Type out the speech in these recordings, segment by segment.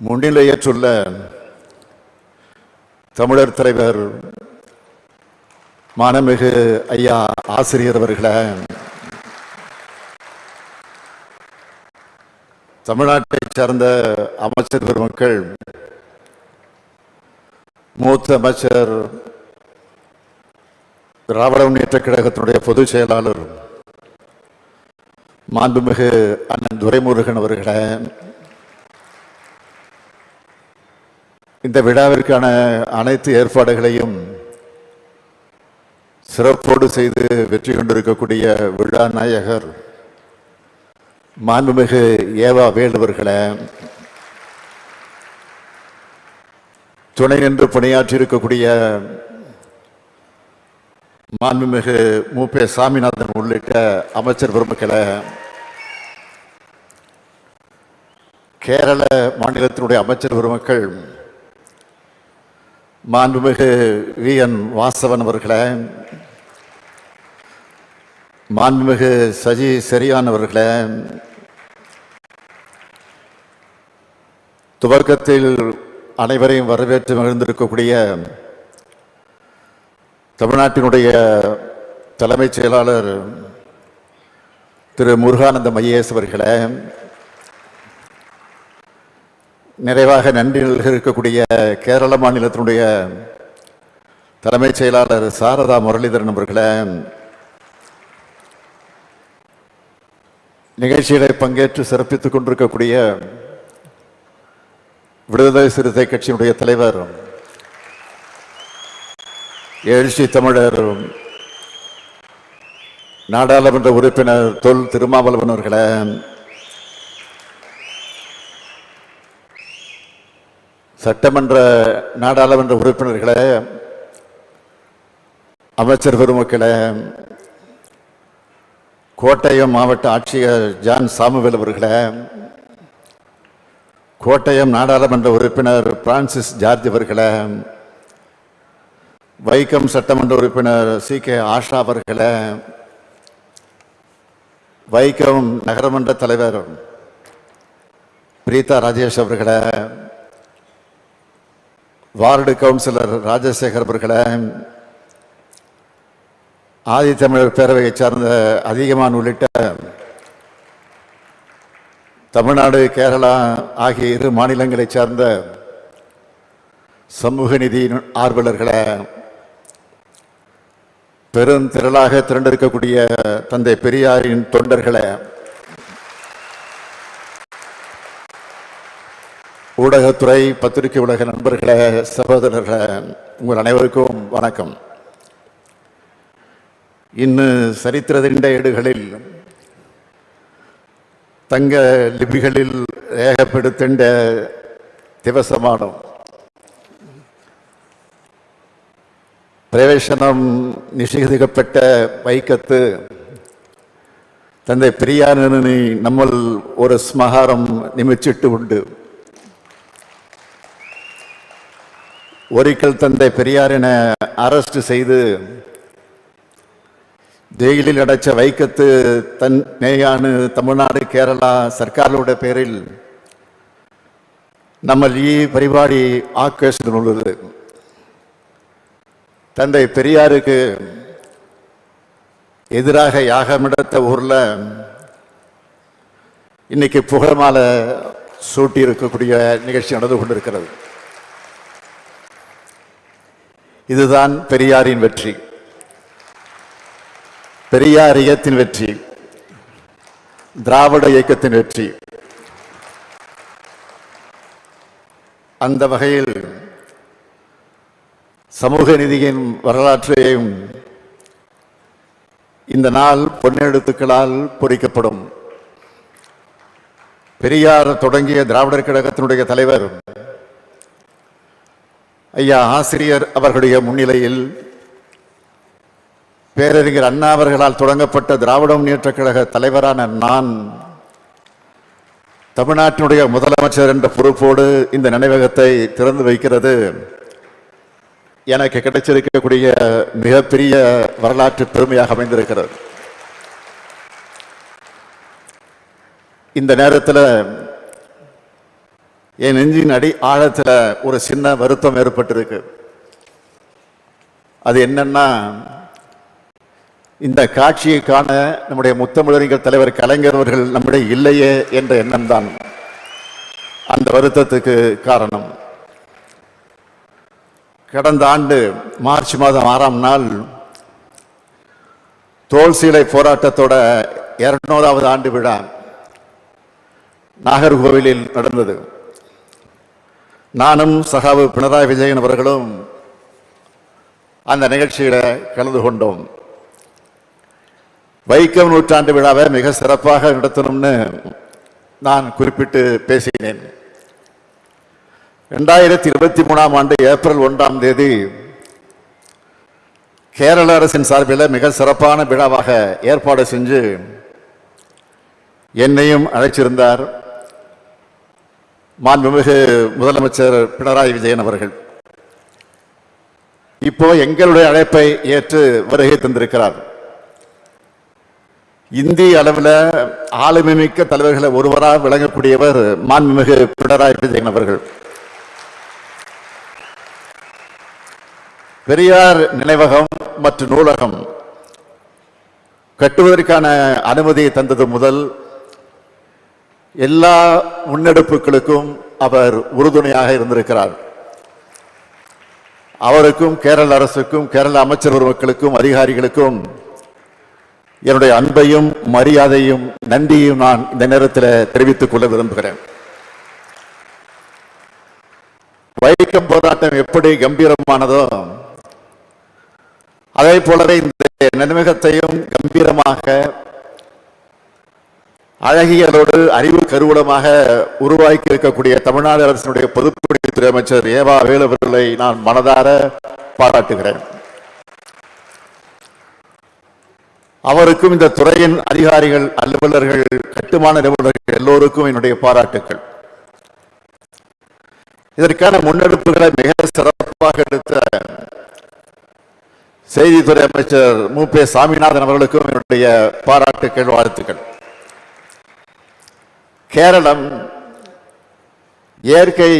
முன்னிலையற்றுள்ள தமிழர் தலைவர் மானமிகு ஐயா ஆசிரியர் அவர்கள தமிழ்நாட்டை சார்ந்த அமைச்சர் பெருமக்கள் மூத்த அமைச்சர் திராவிட முன்னேற்ற கழகத்தினுடைய பொதுச் செயலாளர் மாண்புமிகு அண்ணன் துரைமுருகன் அவர்களை இந்த விழாவிற்கான அனைத்து ஏற்பாடுகளையும் சிறப்போடு செய்து வெற்றி கொண்டிருக்கக்கூடிய விழா நாயகர் மாண்புமிகு ஏவா வேலுவர்களே துணை நின்று பணியாற்றியிருக்கக்கூடிய மாண்புமிகு மூப்பே சாமிநாதன் உள்ளிட்ட அமைச்சர் பெருமக்களை கேரள மாநிலத்தினுடைய அமைச்சர் பெருமக்கள் மாண்புமிகு வி. என். வாசவன் அவர்களே மாண்புமிகு சஜி சரியானவர்களே துவக்கத்தில் அனைவரையும் வரவேற்று மகிழ்ந்திருக்கக்கூடிய தமிழ்நாட்டினுடைய தலைமைச் செயலாளர் திரு முருகானந்த மையேஸ் அவர்களே நிறைவாக நன்றி இருக்கக்கூடிய கேரள மாநிலத்தினுடைய தலைமைச் செயலாளர் சாரதா முரளிதரன் அவர்களை நிகழ்ச்சிகளை பங்கேற்று சிறப்பித்துக் கொண்டிருக்கக்கூடிய விடுதலை சிறுத்தை கட்சியினுடைய தலைவர் எழுச்சி தமிழர் நாடாளுமன்ற உறுப்பினர் தொல் திருமாவளவன் அவர்களை சட்டமன்ற நாடாளுமன்ற உறுப்பினர்களே அமைச்சர் பெருமக்களே கோட்டயம் மாவட்ட ஆட்சியர் ஜான் சாமுவேல் அவர்களே கோட்டயம் நாடாளுமன்ற உறுப்பினர் பிரான்சிஸ் ஜார்ஜ் அவர்களே வைக்கம் சட்டமன்ற உறுப்பினர் சி கே ஆஷா அவர்களே வைக்கம் நகரமன்ற தலைவர் பிரீதா ராஜேஷ் அவர்களே வார்டு கவுன்சிலர் ராஜசேகர் அவர்களே ஆதித்தமிழர் பேரவையை சார்ந்த அதிகமான் உள்ளிட்ட தமிழ்நாடு கேரளா ஆகிய இரு மாநிலங்களைச் சார்ந்த சமூக ஆர்வலர்களை பெரும் பெருந்திரளாக திரண்டிருக்கக்கூடிய தந்தை பெரியாரின் தொண்டர்களை ஊடகத்துறை பத்திரிகை உலக நண்பர்களே சகோதரர்களே உங்கள் அனைவருக்கும் வணக்கம் இன்னு சரித்திரதிண்ட ஏடுகளில் தங்க லிபிகளில் രേഖപ്പെടുത്തേണ്ട ദിവസമാണ് പ്രവേശനം നിഷേധിക്കപ്പെട്ട വൈക്കത്ത് തന്റെ പെരിയാറിന് നമ്മൾ ഒരു സ്മഹാരം നിമിച്ചിട്ടുമുണ്ട് ഒരിക്കൽ തന്റെ പെരിയാറിനെ അറസ്റ്റ് ചെയ്ത് ജയിലിൽ അടച്ച വൈക്കത്ത് തന്നെയാണ് തമിഴ്നാട് കേരള സർക്കാരുകളുടെ പേരിൽ നമ്മൾ ഈ പരിപാടി ആഘോഷിക്കുന്നുള്ളത് தந்தை பெரியாருக்கு எதிராக யாகமெடுத்த ஊர்ல இன்னைக்கு புகழ்மாலை சூட்டி இருக்கக்கூடிய நிகழ்ச்சி நடந்து கொண்டிருக்கிறது இதுதான் பெரியாரின் வெற்றி. பெரியார் இயக்கத்தின் வெற்றி. திராவிட இயக்கத்தின் வெற்றி. அந்த வகையில் சமூக நீதியின் வரலாற்றையும் இந்த நாள் பொன்னெழுத்துக்களால் பொறிக்கப்படும். பெரியார் தொடங்கிய திராவிடர் கழகத்தினுடைய தலைவர் ஐயா ஆசிரியர் அவர்களுடைய முன்னிலையில் பேரறிஞர் அண்ணா அவர்களால் தொடங்கப்பட்ட திராவிட முன்னேற்ற கழக தலைவரான நான் தமிழ்நாட்டினுடைய முதலமைச்சர் என்ற பொறுப்போடு இந்த நினைவகத்தை திறந்து வைக்கிறது. எனக்கு கிடைச்சிருக்கக்கூடிய மிகப்பெரிய வரலாற்று பெருமையாக அமைந்திருக்கிறது. இந்த நேரத்தில் என் நெஞ்சின் அடி ஆழத்தில் ஒரு சின்ன வருத்தம் ஏற்பட்டிருக்கு. அது என்னன்னா இந்த காட்சியை காண நம்முடைய முத்தமிழறிஞர் தலைவர் கலைஞர் அவர்கள் நம்முடைய இல்லையே என்ற எண்ணம் தான் அந்த வருத்தத்துக்கு காரணம். கடந்த ஆண்டு மார்ச் மாதம் ஆறாம் நாள் தோல் சீலை போராட்டத்தோட இரநூறாவது ஆண்டு விழா நாகர்கோவிலில் நடந்தது. நானும் சகாவு பினராயி விஜயன் அவர்களும் அந்த நிகழ்ச்சியில் கலந்து கொண்டோம். வைக்கம் நூற்றாண்டு விழாவை மிக சிறப்பாக நடத்தணும்னு நான் குறிப்பிட்டு பேசினேன். ரெண்டாயிரத்தி இருபத்தி மூணாம் ஆண்டு ஏப்ரல் ஒன்றாம் தேதி கேரள அரசின் சார்பில் மிக சிறப்பான விழாவாக ஏற்பாடு செஞ்சு என்னையும் அழைச்சிருந்தார். மாண்புமிகு முதலமைச்சர் பினராயி விஜயன் அவர்கள் இப்போ எங்களுடைய அழைப்பை ஏற்று வருகை தந்திருக்கிறார். இந்திய அளவில் ஆளுமை மிக்க தலைவர்களை ஒருவராக விளங்கக்கூடியவர் மாண்புமிகு பினராயி விஜயன் அவர்கள். பெரியார் நினைவகம் மற்றும் நூலகம் கட்டுவதற்கான அனுமதியை தந்தது முதல் எல்லா முன்னெடுப்புகளுக்கும் அவர் உறுதுணையாக இருந்திருக்கிறார். அவருக்கும் கேரள அரசுக்கும் கேரள அமைச்சர் பெருமக்களுக்கும் அதிகாரிகளுக்கும் என்னுடைய அன்பையும் மரியாதையும் நன்றியும் நான் இந்த நேரத்தில் தெரிவித்துக் கொள்ள விரும்புகிறேன். வைக்கம் போராட்டம் எப்படி கம்பீரமானதோ அதே போலவே இந்த நினைவகத்தையும் கம்பீரமாக அழகியலோடு அறிவு கருவூலமாக உருவாக்கி இருக்கக்கூடிய தமிழ்நாடு அரசினுடைய பொதுப்பணித்துறை அமைச்சர் ஏவா வேலுவர்களை நான் மனதார பாராட்டுகிறேன். அவருக்கும் இந்த துறையின் அதிகாரிகள் அலுவலர்கள் கட்டுமான நிபுணர்கள் எல்லோருக்கும் என்னுடைய பாராட்டுக்கள். இதற்கான முன்னெடுப்புகளை மிக சிறப்பாக எடுத்த செய்தித்துறை அமைச்சர் மு. பே. சாமிநாதன் அவர்களுக்கும் என்னுடைய பாராட்டுக்கள் வாழ்த்துக்கள். கேரளம் இயற்கை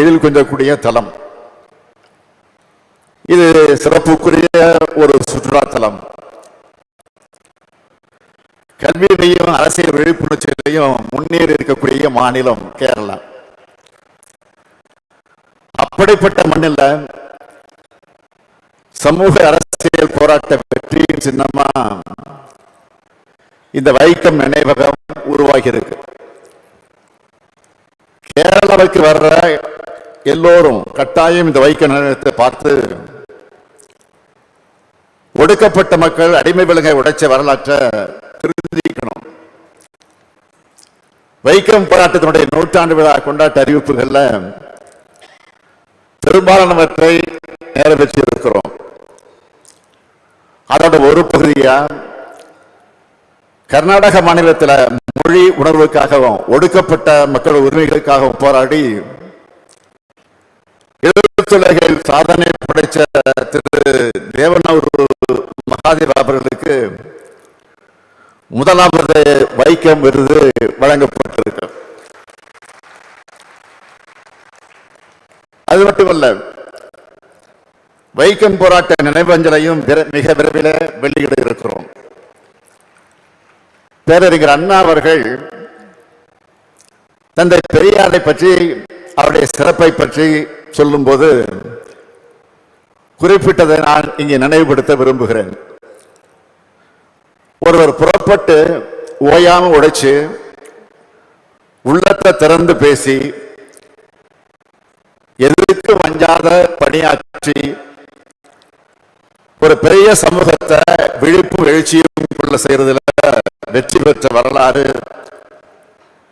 எழில் கொஞ்சக்கூடிய தலம். இது சிறப்புக்குரிய ஒரு சுற்றுலா தலம். கல்வியிலையும் அரசியல் விழிப்புணர்ச்சியிலையும் முன்னேறி இருக்கக்கூடிய மாநிலம் கேரளா அப்படிப்பட்ட மண்ணில் சமூக அரசியல் போராட்ட வெற்றியின் சின்னமா இந்த வைக்கம் நினைவகம் உருவாகி இருக்கு. கேரளாவுக்கு வர்ற எல்லோரும் கட்டாயம் இந்த வைக்க நிலையத்தை பார்த்து ஒடுக்கப்பட்ட மக்கள் அடிமை விலங்கை உடைச்ச வரலாற்றை திருந்திக்கணும் வைக்கம் போராட்டத்தினுடைய நூற்றாண்டு விழா கொண்டாட்ட அறிவிப்புகள்ல பெரும்பாலானவற்றை நிறைவேற்றி இருக்கிறோம் அதோட ஒரு பகுதியா கர்நாடக மாநிலத்தில் மொழி உணர்வுக்காகவும் ஒடுக்கப்பட்ட மக்கள் உரிமைகளுக்காகவும் போராடி எழுத்துலகில் சாதனை படைத்த திரு தேவனூர் மகாதேவ் அவர்களுக்கு முதலாவது வைக்கம் விருது வழங்கப்பட்டிருக்கு. அது மட்டுமல்ல வைக்கம் போராட்ட நினைவஞ்சலையும் மிக விரைவில் வெளியிட இருக்கிறோம். பேரறிஞர் அண்ணா அவர்கள் தந்தை பெரியாரை பற்றி அவருடைய சிறப்பை பற்றி சொல்லும்போது குறிப்பிட்டதை நான் இங்கே நினைவுபடுத்த விரும்புகிறேன். ஒருவர் புறப்பட்டு ஓயாம உடைச்சு உள்ளத்தை திறந்து பேசி எதிர்த்து வஞ்சாத பணியாற்றி ஒரு பெரிய சமூகத்தை விழிப்பும் எழுச்சியும் செய்யறதுல வெற்றி பெற்ற வரலாறு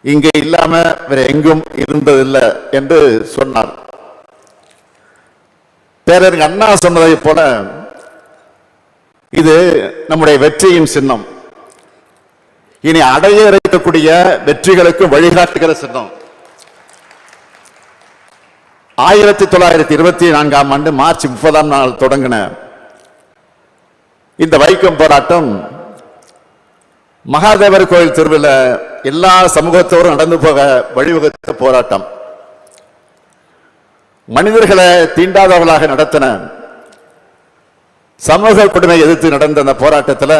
இங்கே இல்லாம வேற எங்கும் இருந்ததில்லை என்று சொன்னார். பேரறிஞர் அண்ணா சொன்னதை போல இது நம்முடைய வெற்றியின் சின்னம். இனி அடைய இருக்கக்கூடிய வெற்றிகளுக்கு வழிகாட்டுகிற சின்னம். ஆயிரத்தி தொள்ளாயிரத்தி இருபத்தி நான்காம் ஆண்டு மார்ச் முப்பதாம் நாள் தொடங்கின இந்த வைக்கம் போராட்டம் மகாதேவர் கோயில் தெருவில் எல்லா சமூகத்தோரும் நடந்து போக வழிவகுத்த போராட்டம். மனிதர்களை தீண்டாதவர்களாக நடத்தின சமூக கொடுமை எதிர்த்து நடந்த அந்த போராட்டத்தில்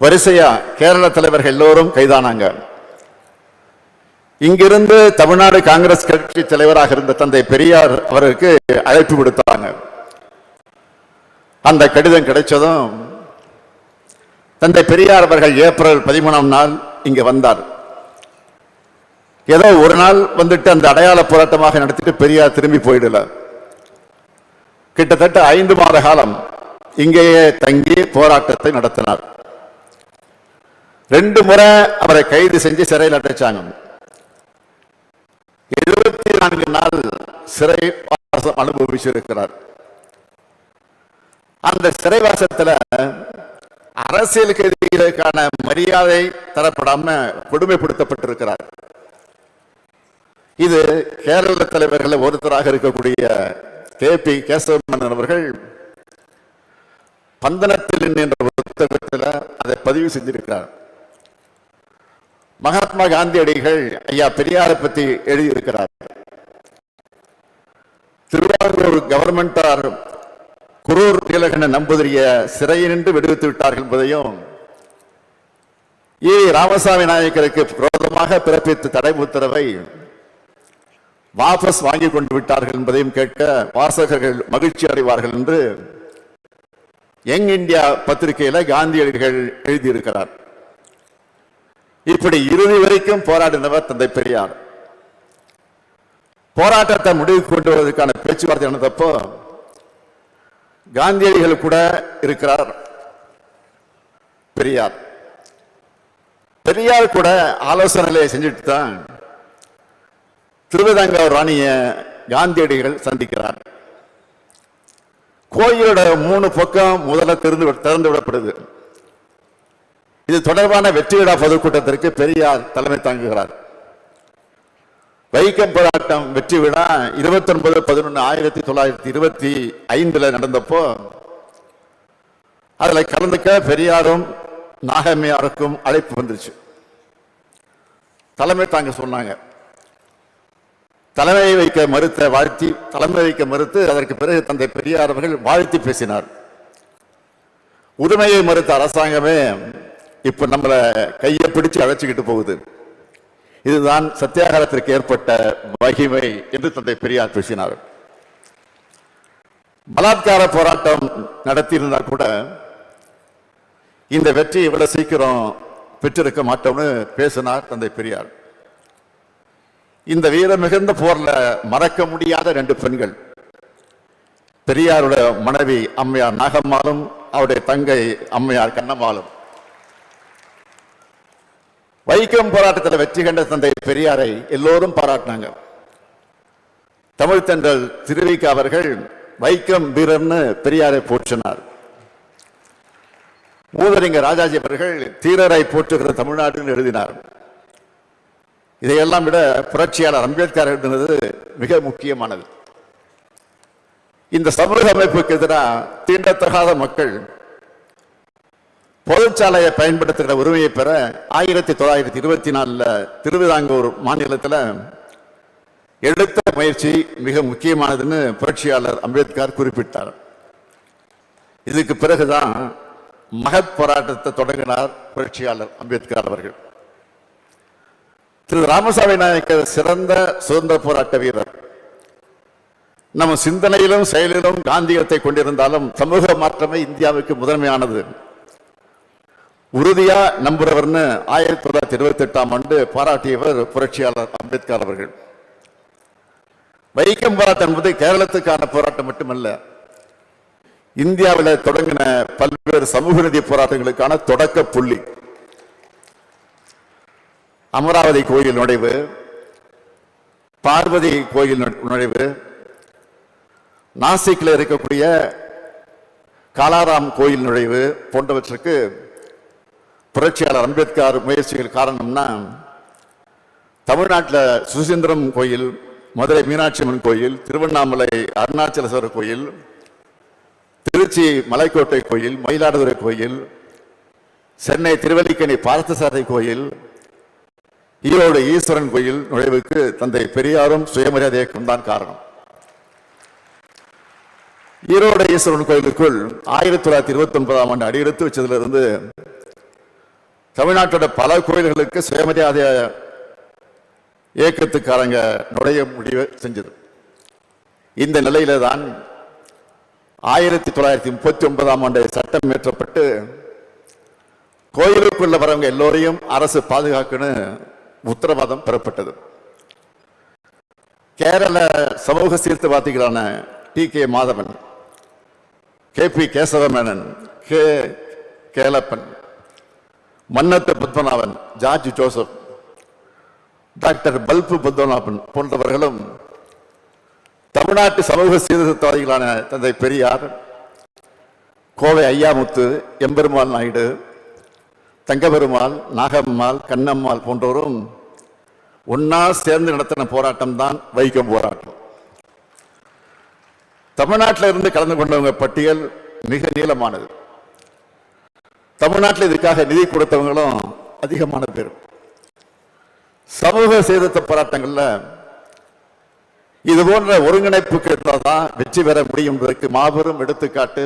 வரிசையா கேரள தலைவர்கள் எல்லோரும் கைதானாங்க. இங்கிருந்து தமிழ்நாடு காங்கிரஸ் கட்சி தலைவராக இருந்த தந்தை பெரியார் அவருக்கு அழைப்பு விடுத்தாங்க. அந்த கடிதம் கிடைச்சதும் தந்தை பெரியார் அவர்கள் ஏப்ரல் பதிமூணாம் நாள் இங்க வந்தார். ஏதோ ஒரு நாள் வந்துட்டு அந்த அடையாள போராட்டமாக நடத்திட்டு பெரியார் திரும்பி போயிடல. கிட்டத்தட்ட ஐந்து மாத காலம் இங்கேயே தங்கி போராட்டத்தை நடத்தினார். ரெண்டு முறை அவரை கைது செஞ்சு சிறையில் அடைச்சாங்க. எழுபத்தி நான்கு நாள் சிறை வாசம் அனுபவிச்சிருக்கிறார். அந்த சிறைவாசத்துல அரசியல் கைதிகளுக்கான மரியாதை தரப்படாம கொடுமைப்படுத்தப்பட்டிருக்கிறார். இது கேரள தலைவர்கள் ஒருத்தராக இருக்கக்கூடிய கே. பி. கேசவமன்னன் அவர்கள் பந்தனத்தில் என்ற புத்தகத்தில் அதை பதிவு செஞ்சிருக்கிறார். மகாத்மா காந்தியடிகள் ஐயா பெரியாரை பத்தி எழுதியிருக்கிறார். திருவாரூர் கவர்மெண்டார் குரூர் நீலகண்டன் நம்பூதிரிய சிறையினின்று விடுவித்து விட்டார்கள் என்பதையும் ஏ ராமசாமி நாயக்கருக்கு விரோதமாக பிறப்பித்த தடை உத்தரவை வாபஸ் வாங்கி கொண்டு விட்டார்கள் என்பதையும் கேட்க வாசகர்கள் மகிழ்ச்சி அடைவார்கள் என்று யங் இந்தியா பத்திரிகையில காந்தியடிகள் எழுதியிருக்கிறார். இப்படி இறுதி வரைக்கும் போராடினவர் தந்தை பெரியார். போராட்டத்தை முடிவுக்கு கொண்டு வருவதற்கான பேச்சுவார்த்தை நடந்தப்போ காந்தியடிகள் கூட இருக்கிறார். பெரியார். பெரியார் கூட ஆலோசனைகளை செஞ்சுட்டு தான் திருவிதாங்கூர் ராணிய காந்தியடிகள் சந்திக்கிறார். கோயிலோட மூணு பக்கம் முதல்ல திறந்து திறந்து விடப்படுது. இது தொடர்பான வெற்றி விழா பொதுக்கூட்டத்திற்கு பெரியார் தலைமை தாங்குகிறார். வைக்கம் போராட்டம் வெற்றி விழா இருபத்தி ஒன்பது பதினொன்று ஆயிரத்தி தொள்ளாயிரத்தி இருபத்தி ஐந்துல நடந்தப்போ அதுல கலந்துக்க பெரியாரும் நாகம்மையாருக்கும் அழைப்பு வந்துருச்சு. தலைமை தாங்க சொன்னாங்க. தலைமை வைக்க மறுத்த வாழ்த்தி தலைமை வைக்க மறுத்து அதற்கு பிறகு தந்தை பெரியார் அவர்கள் வாழ்த்தி பேசினார். உரிமையை மறுத்த அரசாங்கமே இப்போ நம்மள கையை பிடிச்சு அழைச்சிக்கிட்டு போகுது. இதுதான் சத்தியாகிரகத்திற்கு ஏற்பட்ட மகிமை என்று தந்தை பெரியார் பேசினார் பலாத்கார போராட்டம் நடத்தியிருந்தா கூட இந்த வெற்றி இவ்வளவு சீக்கிரம் பெற்றிருக்க மாட்டோம்னு பேசினார் தந்தை பெரியார். இந்த வீர மிகுந்த போர்ல மறக்க முடியாத ரெண்டு பெண்கள். பெரியாருடைய மனைவி அம்மையார் நாகம்மாளும் அவருடைய தங்கை அம்மையார் கண்ணம்மாளும். வைக்கம் போராட்டத்தில் வெற்றி கண்ட தந்தை பெரியாரை எல்லோரும் பாராட்டினாங்க. தமிழ் தென்றல் திருவிக்க அவர்கள் வைக்கம் வீரர்னு பெரியாரை போற்றினார். மூதறிஞர் ராஜாஜி அவர்கள் தீரரை போற்றுகிற தமிழ்நாடுன்னு எழுதினார். இதையெல்லாம் விட புரட்சியாளர் அம்பேத்கர் எழுதினது மிக முக்கியமானது. இந்த சமூக அமைப்புக்கு எதிராக தீண்டத்தகாத மக்கள் பொதுச்சாலையை பயன்படுத்துகிற உரிமையை பெற ஆயிரத்தி தொள்ளாயிரத்தி இருபத்தி நாலில் திருவிதாங்கூர் மாநிலத்தில் எடுத்த முயற்சி மிக முக்கியமானதுன்னு புரட்சியாளர் அம்பேத்கர் குறிப்பிட்டார். இதுக்கு பிறகுதான் மகத் போராட்டத்தை தொடங்கினார் புரட்சியாளர் அம்பேத்கர் அவர்கள். திரு ராமசாமி நாயக்கர் சிறந்த சுதந்திர போராட்ட வீரர். நம்ம சிந்தனையிலும் செயலிலும் காந்தியத்தை கொண்டிருந்தாலும் சமூக மாற்றமே இந்தியாவுக்கு முதன்மையானது. உறுதியா நம்புறவர்னு ஆயிரத்தி தொள்ளாயிரத்தி இருபத்தி எட்டாம் ஆண்டு பாராட்டியவர் புரட்சியாளர் அம்பேத்கர் அவர்கள். வைக்கம் போராட்டம் என்பது கேரளத்துக்கான போராட்டம் மட்டுமல்ல இந்தியாவில் தொடங்கின பல்வேறு சமூக நீதி போராட்டங்களுக்கான தொடக்க புள்ளி. அமராவதி கோயில் நுழைவு பார்வதி கோயில் நுழைவு நாசிக்ல இருக்கக்கூடிய காலாராம் கோயில் நுழைவு போன்றவற்றுக்கு புரட்சியாளர் அம்பேத்கர் முயற்சிகள் காரணம்னா தமிழ்நாட்டில் சுசீந்திரம் கோயில் மதுரை மீனாட்சி அம்மன் கோயில் திருவண்ணாமலை அருணாச்சலேஸ்வரர் கோயில் திருச்சி மலைக்கோட்டை கோயில் மயிலாடுதுறை கோயில் சென்னை திருவல்லிக்கணி பார்த்தசாரதி கோயில் ஈரோடு ஈஸ்வரன் கோயில் நுழைவுக்கு தந்தை பெரியாரும் சுயமரியாதை இயக்கம் தான் காரணம். ஈரோடு ஈஸ்வரன் கோயிலுக்குள் ஆயிரத்தி தொள்ளாயிரத்தி இருபத்தி ஒன்பதாம் ஆண்டு அடியெடுத்து வச்சதிலிருந்து தமிழ்நாட்டோட பல கோயில்களுக்கு சுயமரியாதை இயக்கத்துக்காரங்க நுழைய முடிவு செஞ்சது. இந்த நிலையில தான் ஆயிரத்தி தொள்ளாயிரத்தி முப்பத்தி ஒன்பதாம் ஆண்டு சட்டம் இயற்றப்பட்டு கோயிலுக்குள்ள வரவங்க எல்லோரையும் அரசு பாதுகாக்குன்னு உத்தரவாதம் பெறப்பட்டது. கேரள சமூக சீர்திருத்தவாதிகளான T K Madhavan K P Kesava Menon K Kelappan Mannath Padmanabhan George Joseph doctor Palpu Padmanabhan போன்றவர்களும் தமிழ்நாட்டு சமூக சீர்திருத்தவாதிகளான தந்தை பெரியார் கோவை ஐயாமுத்து எம்பெருமாள் நாயுடு தங்கபெருமாள் நாகம்மாள் கண்ணம்மாள் போன்றோரும் ஒன்னா சேர்ந்து நடத்தின போராட்டம் தான் வைக்கம் போராட்டம். தமிழ்நாட்டில் இருந்து கலந்து கொண்டவங்க பட்டியல் மிக நீளமானது. தமிழ்நாட்டில் இதுக்காக நிதி கொடுத்தவங்களும் அதிகமான பேர். சமூக சீர்திருத்த போராட்டங்கள்ல இது போன்ற ஒருங்கிணைப்புக்கு இருந்தால் தான் வெற்றி பெற முடியும் என்பதற்கு மாபெரும் எடுத்துக்காட்டு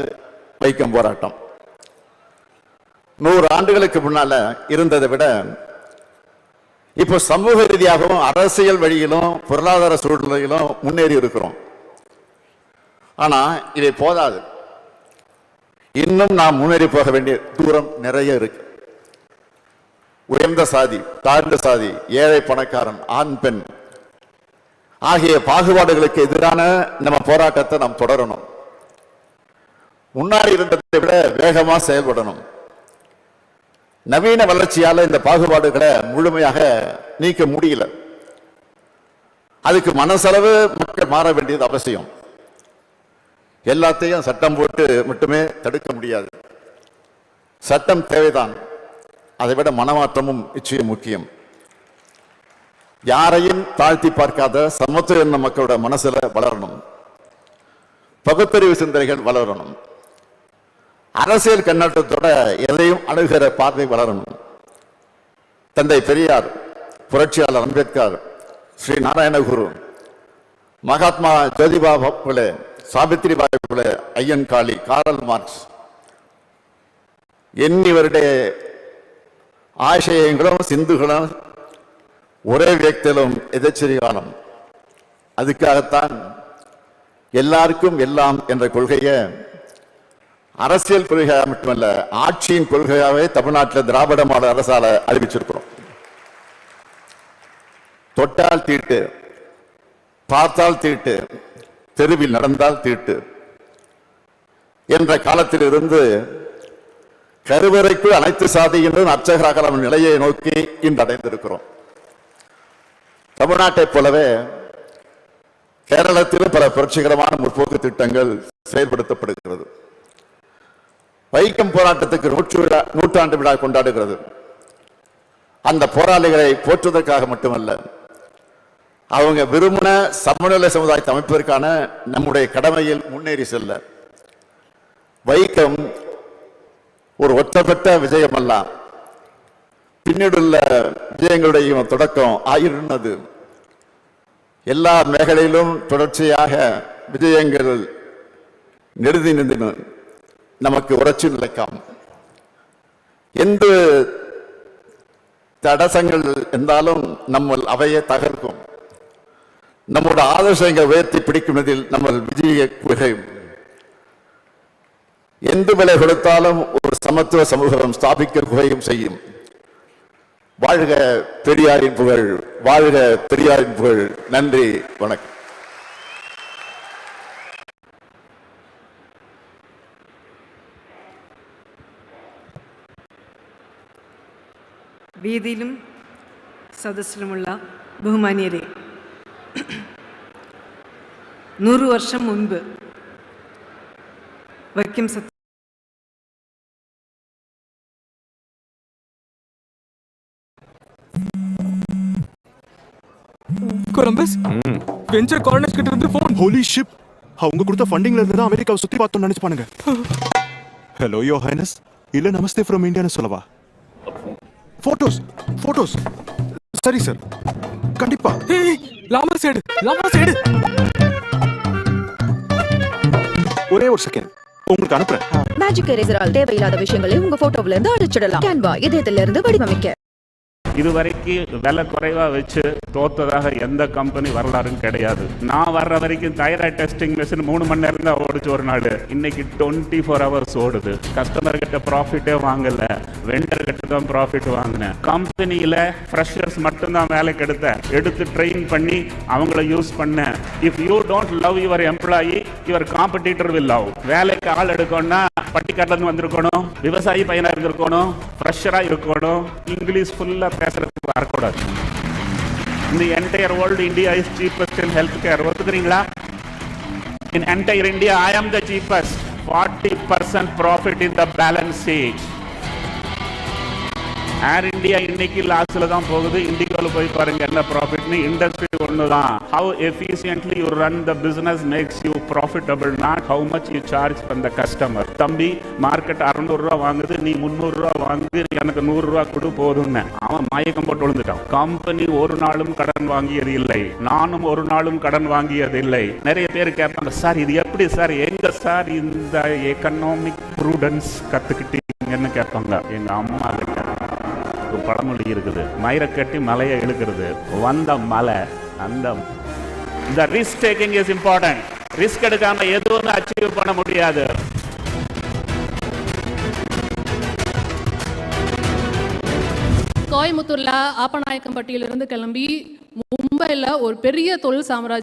வைக்கம் போராட்டம். நூறு ஆண்டுகளுக்கு முன்னால இருந்ததை விட இப்போ சமூக ரீதியாகவும் அரசியல் வழியிலும் பொருளாதார சூழ்நிலையிலும் முன்னேறி இருக்கிறோம். ஆனா இதை போதாது. இன்னும் நாம் முன்னேறி போக வேண்டிய தூரம் நிறைய இருக்கு. உயர்ந்த சாதி தாழ்ந்த சாதி ஏழை பணக்காரன் ஆண் பெண் ஆகிய பாகுபாடுகளுக்கு எதிரான நம்ம போராட்டத்தை நாம் தொடரணும். முன்னாடி இருந்ததை விட வேகமா செயல்படணும். நவீன வளர்ச்சியால இந்த பாகுபாடுகளை முழுமையாக நீக்க முடியல. அதுக்கு மனசளவு மக்கள் மாற வேண்டியது அவசியம். எல்லாத்தையும் சட்டம் போட்டு மட்டுமே தடுக்க முடியாது. சட்டம் தேவைதான். அதை விட மனமாற்றமும் நிச்சயம் முக்கியம். யாரையும் தாழ்த்தி பார்க்காத சமத்துவ எண்ணம் மக்களோட மனசுல வளரணும். பகுத்தறிவு சிந்தனைகள் வளரணும். அரசியல் கண்ணோட்டத்தோட எதையும் அணுகிற பார்வை வளரணும். தந்தை பெரியார் புரட்சியாளர் அம்பேத்கர் ஸ்ரீ நாராயணகுரு மகாத்மா ஜோதிபா புலே சாவித்ரிபாய் புலே ஐயன் காளி காரல் மார்க்ஸ் എന്നിവരുടെ ആശയങ്ങളും സിന്ധുകളും ஒரே வியக்திலும் எதிர்ச்சரி காணும் அதுக்காகத்தான் எல்லாருக்கும் எல்லாம் என்ற கொள்கையை அரசியல் கொள்கையாக மட்டுமல்ல ஆட்சியின் கொள்கையாகவே தமிழ்நாட்டில் திராவிட மாடல் அரசால அறிவிச்சிருக்கிறோம் தொட்டால் தீட்டு பார்த்தால் தீட்டு தெருவில் நடந்தால் தீட்டு. என்ற காலத்திலிருந்து கருவறைக்குள் அனைத்து சாதியினரும் அர்ச்சகராக நிலையை நோக்கி இன்று அடைந்திருக்கிறோம். தமிழ்நாட்டைப் போலவே கேரளத்திலும் பல புரட்சிகரமான முற்போக்கு திட்டங்கள் செயல்படுத்தப்படுகிறது. வைக்கம் போராட்டத்துக்கு நூற்று விழா நூற்றாண்டு விழா கொண்டாடுகிறது. அந்த போராளிகளை போற்றுவதற்காக மட்டுமல்ல அவங்க விரும்பின சமநிலை சமுதாயத்தை அமைப்பதற்கான நம்முடைய கடமையில் முன்னேறி செல்ல. வைக்கம் ஒரு ஒற்றப்பட்ட விஜயம் அல்ல பின்னீடுள்ள விஜயங்களுடைய தொடக்கம் ஆயிருந்தது. எல்லா மேகலையிலும் தொடர்ச்சியாக விஜயங்கள் நெருதி நின்றன. நமக்கு உறச்சி நிலைக்காம். எந்த தடசங்கள் இருந்தாலும் நம்ம அவையை தகர்க்கும். തകർക്കും നമ്മുടെ ആദർശങ്ങൾ ഉയർത്തി പിടിക്കുന്നതിൽ നമ്മൾ വിജയിക്കുകയും എന്ത് വില കൊടുത്താലും ഒരു സമത്വ സമൂഹം സ്ഥാപിക്കുകയും ചെയ്യും வாழ்க பெரியாரின் புகழ் வாழ்க பெரியாரின் புகழ் நன்றி வணக்கம் വേദിയിലും സദസ്സിലുമുള്ള ബഹുമാന്യരെ നൂറു വർഷം മുൻപ് വൈക്കം സത്യ கொலம்பஸ் வெஞ்சர் கார்னர்ஸ் கிட்ட இருந்து ஃபோன் ஹோலி ஷிப் அவங்க கொடுத்த ஃபண்டிங்ல இருந்து தான் அமெரிக்காவை சுத்தி பார்த்தோம்னு நினைச்சுப்பானுங்க ஹலோ யோ ஹைனஸ் இல்ல நமஸ்தே ஃப்ரம் இந்தியான்னு சொல்லவா போட்டோஸ் போட்டோஸ் சரி சார் கண்டிப்பா. லாமா சைடு லாமா சைடு. ஒரே ஒரு செகண்ட் உங்களுக்கு அனுப்புறேன். மேஜிக் எரேசரால் தேவையில்லாத விஷயங்களை உங்க போட்டோவுல இருந்து அழிச்சிடலாம். கேன்வா இதயத்துல இருந்து வடிவமைக்க. இதுவரைக்கும் விலை குறைவாக வச்சு தோத்ததாக எந்த கம்பெனி வரலாறும் கிடையாது. நான் வர்ற வரைக்கும் தைராய்டு டெஸ்டிங் மிஷின் மூணு மணி நேரம் தான் ஓடுச்சு ஒரு நாள். இன்னைக்கு டுவெண்ட்டி ஃபோர் ஹவர்ஸ் ஓடுது. கஸ்டமர் கிட்ட ப்ராஃபிட்டே வாங்கல. வெண்டர் கிட்ட தான் ப்ராஃபிட் வாங்கினேன். கம்பெனியில் ஃப்ரெஷர்ஸ் மட்டும்தான் வேலைக்கு எடுத்தேன். எடுத்து ட்ரெயின் பண்ணி அவங்கள யூஸ் பண்ணேன். If you don't love your employee your competitor will love வேலைக்கு ஆள் எடுக்கணும்னா பட்டிக்காட்டில் இருந்து வந்திருக்கணும். விவசாயி பையனாக இருந்திருக்கணும். ஃப்ரெஷராக இருக்கணும். இங்கிலீஷ் ஃபுல்லாக பேசுறதுக்கு வரக்கூடாது. இந்த entire world India is cheapest in health care ஒத்துக்கிறீங்களா? In entire India I am the cheapest forty percent profit in the balance sheet Air India இன்னைக்கு லாஸ்ல தான் போகுது. இண்டிகோல போய் பாருங்க என்ன ப்ராஃபிட்னு இண்டஸ்ட்ரி ஒன்று தான் how efficiently you run the business makes you profitable not how much you charge from the customer தம்பி மார்க்கெட் அறநூறுரூவா வாங்குது நீ முந்நூறுரூவா வாங்குது எனக்கு நூறுரூவா கொடு போதும்னு. அவன் மயக்கம் போட்டு விழுந்துட்டான். கம்பெனி ஒரு நாளும் கடன் வாங்கியது இல்லை. நானும் ஒரு நாளும் கடன் வாங்கியது இல்லை. நிறைய பேர் கேட்பாங்க சார் இது எப்படி சார்? எங்க சார் இந்த எக்கனாமிக் ப்ரூடன்ஸ் கத்துக்கிட்டீங்கன்னு கேட்பாங்க. எங்க அம்மா கிட்ட பழமொழி இருக்குது. மயிரை கட்டி மலையை இழுக்கிறது. வந்த மலை அந்த இந்த risk taking is important risk எடுக்காம எதுவும் அச்சீவ் பண்ண முடியாது. கோயம்புத்தூர்ல ஆப்பநாயக்கம்பட்டியிலிருந்து கிளம்பி மும்பையில் ஒரு பெரிய தொழில் சாம்ராஜ்யம்